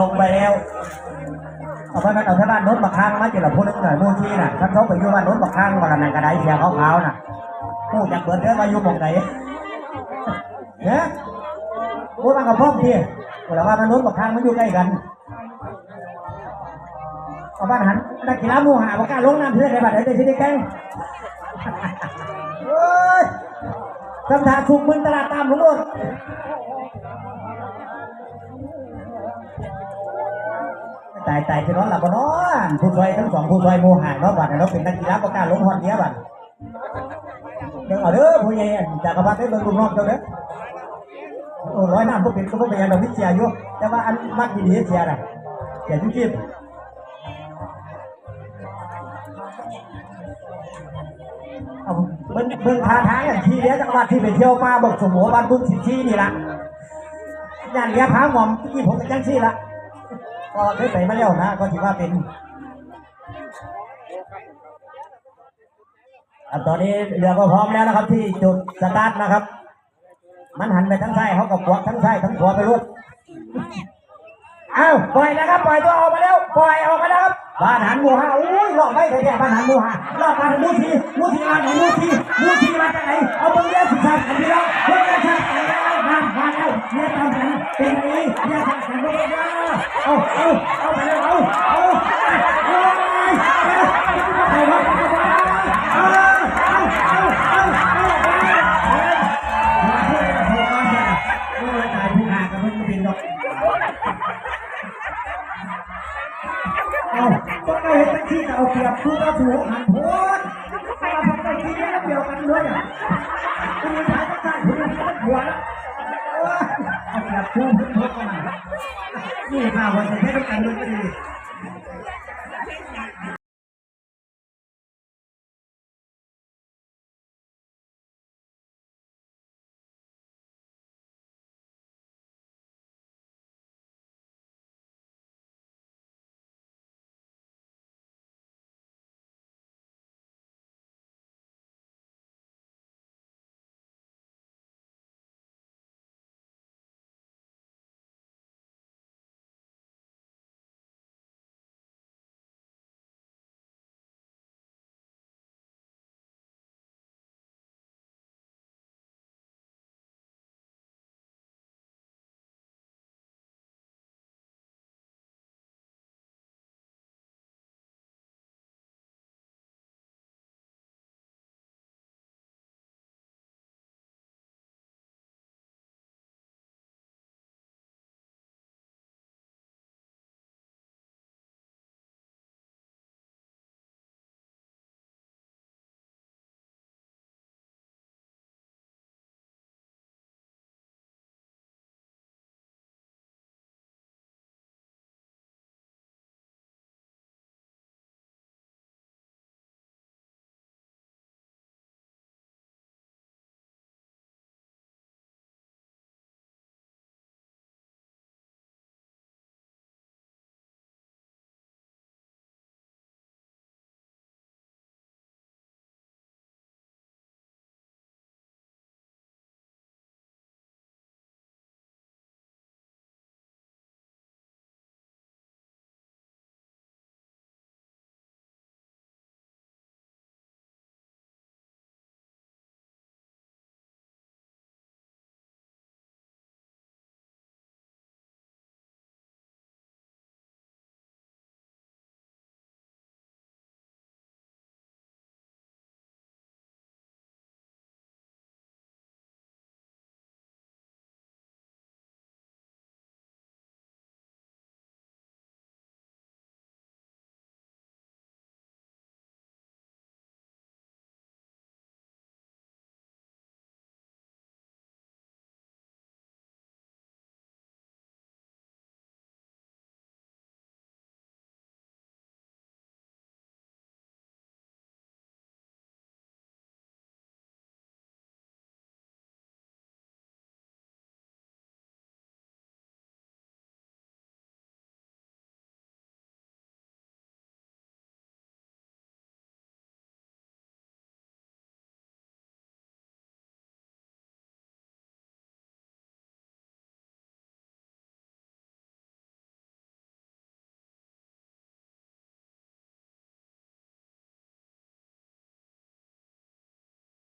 ลงไปแล้วเอาไปมันเอาที่บ้านโน้นบักข้างมาเจอละพูดนึงหน่อยมูที่น่ะท่านเขาไปอยู่บ้านโน้นบักข้างวันนั้นกระไดเสียขาวๆน่ะพูดจากเบิดเด้อมาอยู่หมองไหนเนี่ยพูดมากับพ่อพี่แต่ว่ามันโน้นบักข้างมันอยู่ใกล้กันเอาบ้านหันนักกีฬามู่หาบักกล้าลงน้ำเพื่อนในบ้านไหนได้ที่ได้แกงเฮ้ยคำถามถูกมึนตลาดตามผมหมด ตายตายจะนอนหลับบ่นอนผู้ช่วยทั้งสองผู้ช่วยโมหะเนาะบัดเราเป็นนักกีฬาประกล้าศลงฮอนเนี้ยบัดเดี๋ยวเอาเด้อผู้ใหญ่จากกระพัดได้เบิ่งลูกน้องเจ้าเด้อโอ้ร้อยน้ำพวกเป็นก็พวกเป็นยังดอกวิเชียอยู่แต่ว่าอันมักดีดีเชียน่ะเสียจิ้มเอาเบิ่งเบิ่งทางทางอย่างที่เดียจังหวัดที่ไปเที่ยวมาบอกสมัวบ้านบึ้งสิบที่นี่ละย่านเลี้ยพาหม่อมที่ผมเป็จังซี่ละ ก็เคยไปมาแล้วนะ ก็ถือว่าเป็นอตอนนี้เรือก็พร้อมแล้วนะครับ ที่จุดสตาร์ทนะครับ มันหันไปทั้งซ้ายเขากับขวาทั้งซ้ายทั้งขวาไปรวดอ้าวปล่อยนะครับปล่อยตัวออกมาแล้วปล่อยออกมาแล้วครับบ้านหันหมูฮาอุ้ยหลอกไม่แท้ๆบ้านหันหมูฮาหลอกมาทางมูทีมูทีมาไหนมูทีมูทีมาจากไหนเอาเบิ้งเลี้ยสุดท้ายอันนี้แล้วเบิ้งเลี้ยสุดท้ายแล้วมามาแล้วเนี่ยตามกัน ปีนี้อย่าทำฉันบ้างนะเอาเอาเอาไปเลยเอาเอาเอาไปเลยเอาเอาเอาเอาเอาไปมาช่วยกันผมมาจ้าโอ้ยตายผู้อากับเพื่อนก็เป็นดอกเอาต้องได้เห็นเป็นที่เอาเปรียบผู้กระถูหันพ้นมาทำได้ที่นี้แล้วเดียวกันเลยอะคุณผู้ชายก็ได้คุณผู้อายก็หัวแล้ว นี่ข่าวว่าจะให้ต้องการลุ้นไปดี